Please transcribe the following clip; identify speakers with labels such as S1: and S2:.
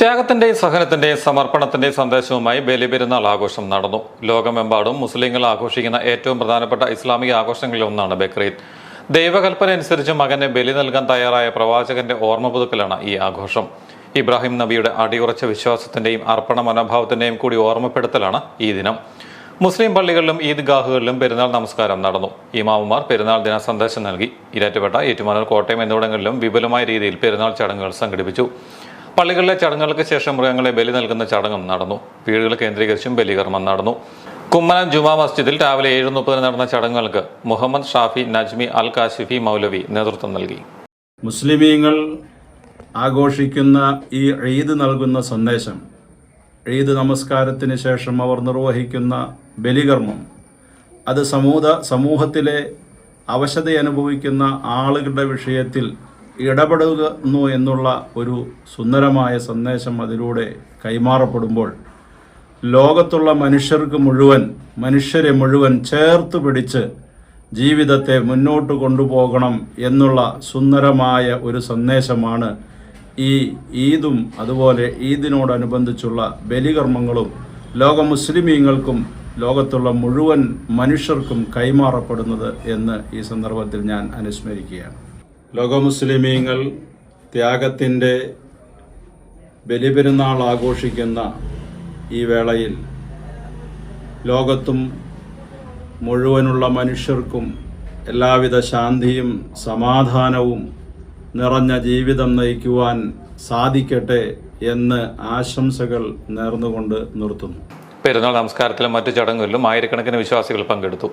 S1: ത്യാഗത്തിന്റെയും സഹനത്തിന്റെയും സമർപ്പണത്തിന്റെയും സന്ദേശവുമായി ബലിപെരുന്നാൾ ആഘോഷം നടന്നു. ലോകമെമ്പാടും മുസ്ലിങ്ങൾ ആഘോഷിക്കുന്ന ഏറ്റവും പ്രധാനപ്പെട്ട ഇസ്ലാമിക ആഘോഷങ്ങളിൽ ഒന്നാണ് ബക്രീദ്. ദൈവകൽപ്പന അനുസരിച്ച് മകനെ ബലി നൽകാൻ തയ്യാറായ പ്രവാചകന്റെ ഓർമ്മ പുതുക്കലാണ് ഈ ആഘോഷം. ഇബ്രാഹിം നബിയുടെ അടിയുറച്ച വിശ്വാസത്തിന്റെയും അർപ്പണ മനോഭാവത്തിന്റെയും കൂടി ഓർമ്മപ്പെടുത്തലാണ് ഈ ദിനം. മുസ്ലിം പള്ളികളിലും ഈദ്ഗാഹുകളിലും പെരുന്നാൾ നമസ്കാരം നടന്നു. ഇമാമുമാർ പെരുന്നാൾ ദിന സന്ദേശം നൽകി. ഇരാറ്റുപേട്ട ഏറ്റുമാനൂർ കോട്ടയം എന്നിവിടങ്ങളിലും വിപുലമായ രീതിയിൽ പെരുന്നാൾ ചടങ്ങുകൾ സംഘടിപ്പിച്ചു. പള്ളികളിലെ ചടങ്ങുകൾക്ക് ശേഷം മൃഗങ്ങളെ ബലി നൽകുന്ന ചടങ്ങും നടന്നു. വീടുകൾ കേന്ദ്രീകരിച്ചും ബലികർമ്മം നടന്നു. കുമ്മനം ജുമാ മസ്ജിദിൽ രാവിലെ ഏഴ് മുപ്പതിന് നടന്ന ചടങ്ങുകൾക്ക് മുഹമ്മദ് ഷാഫി നജ്മി അൽ കാശിഫി മൗലവി നേതൃത്വം നൽകി.
S2: മുസ്ലിമീങ്ങൾ ആഘോഷിക്കുന്ന ഈ ഈദ് നൽകുന്ന സന്ദേശം ഈദ് നമസ്കാരത്തിന് ശേഷം അവർ നിർവഹിക്കുന്ന ബലികർമ്മം അത് സമൂഹ സമൂഹത്തിലെ അവശത അനുഭവിക്കുന്ന ആളുകളുടെ വിഷയത്തിൽ ഇടപെടുന്നു എന്നുള്ള ഒരു സുന്ദരമായ സന്ദേശം അതിലൂടെ കൈമാറപ്പെടുമ്പോൾ ലോകത്തുള്ള മനുഷ്യർക്ക് മുഴുവൻ മനുഷ്യരെ മുഴുവൻ ചേർത്ത് പിടിച്ച് ജീവിതത്തെ മുന്നോട്ട് കൊണ്ടുപോകണം എന്നുള്ള സുന്ദരമായ ഒരു സന്ദേശമാണ് ഈ ഈദും അതുപോലെ ഈദിനോടനുബന്ധിച്ചുള്ള ബലികർമ്മങ്ങളും ലോക മുസ്ലിമീങ്ങൾക്കും ലോകത്തുള്ള മുഴുവൻ മനുഷ്യർക്കും കൈമാറപ്പെടുന്നത് എന്ന് ഈ സന്ദർഭത്തിൽ ഞാൻ അനുസ്മരിക്കുകയാണ്. ലോക മുസ്ലിമീങ്ങൾ ത്യാഗത്തിന്റെ ബലിപെരുന്നാൾ ആഘോഷിക്കുന്ന ഈ വേളയിൽ ലോകത്തും മുഴുവനുള്ള മനുഷ്യർക്കും എല്ലാവിധ ശാന്തിയും സമാധാനവും നിറഞ്ഞ ജീവിതം നയിക്കുവാൻ സാധിക്കട്ടെ എന്ന് ആശംസകൾ നേർന്നുകൊണ്ട് നിർത്തുന്നു.
S1: പെരുന്നാൾ നമസ്കാരത്തിലും മറ്റു ചടങ്ങുകളിലും ആയിരക്കണക്കിന് വിശ്വാസികൾ പങ്കെടുത്തു.